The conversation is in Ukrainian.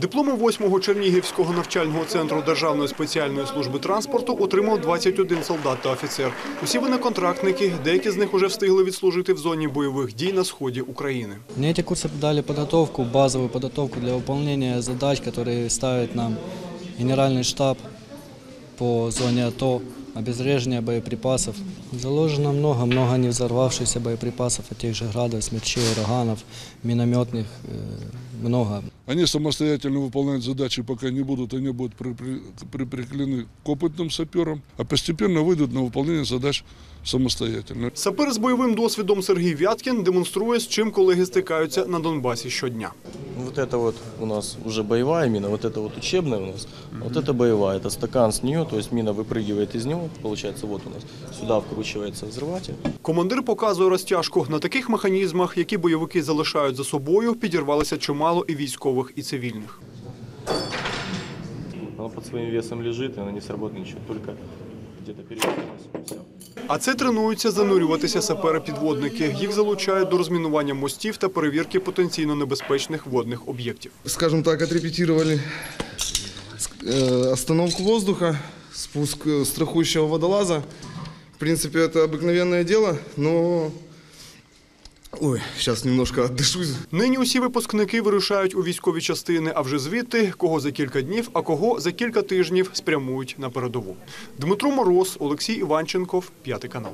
Дипломи 8-го Чернігівського навчального центру Державної спеціальної служби транспорту отримав 21 солдат та офіцер. Усі вони контрактники, деякі з них уже встигли відслужити в зоні бойових дій на сході України. Мне эти курсы дали подготовку, базовую подготовку для выполнения задач, которые ставит нам Генеральный штаб по зоне АТО, обезвреживание боеприпасов. Заложено много, много не взорвавшихся боеприпасов от тех же градов, смерчей, ураганов, минометных, э, много. Они самостоятельно выполнять задачи пока не будут, они будут припри- прикреплены к опытным саперам, а постепенно выйдут на выполнение задач самостоятельно. Сапер з бойовим досвідом Сергій Вяткін демонструє, з чим колеги стикаються на Донбасі щодня. Вот это вот у нас уже боевая мина, вот это вот учебная у нас, вот это боевая, это стакан с нее, то есть мина выпрыгивает из него, получается вот у нас, сюда вкручивается взрыватель, Командир показує розтяжку. На таких механізмах, які бойовики залишають за собою, підірвалося чимало і військових, і цивільних. она под своим весом лежит, и она не сработает ничего, только где-то перевернулась, все. А це тренуються занурюватися сапери-підводники. Їх залучають до розмінування мостів та перевірки потенційно небезпечних водних об'єктів. скажем так, отрепетировали э, остановку воздуха, спуск э, страхующего водолаза. В принципе, это обыкновенное дело, но... Ой, сейчас немножко отдышусь. Нині усі випускники вирушають у військові частини, а вже звідти кого за кілька днів, а кого за кілька тижнів спрямують на передову. Дмитро Мороз, Олексій Іванченков, п'ятий канал.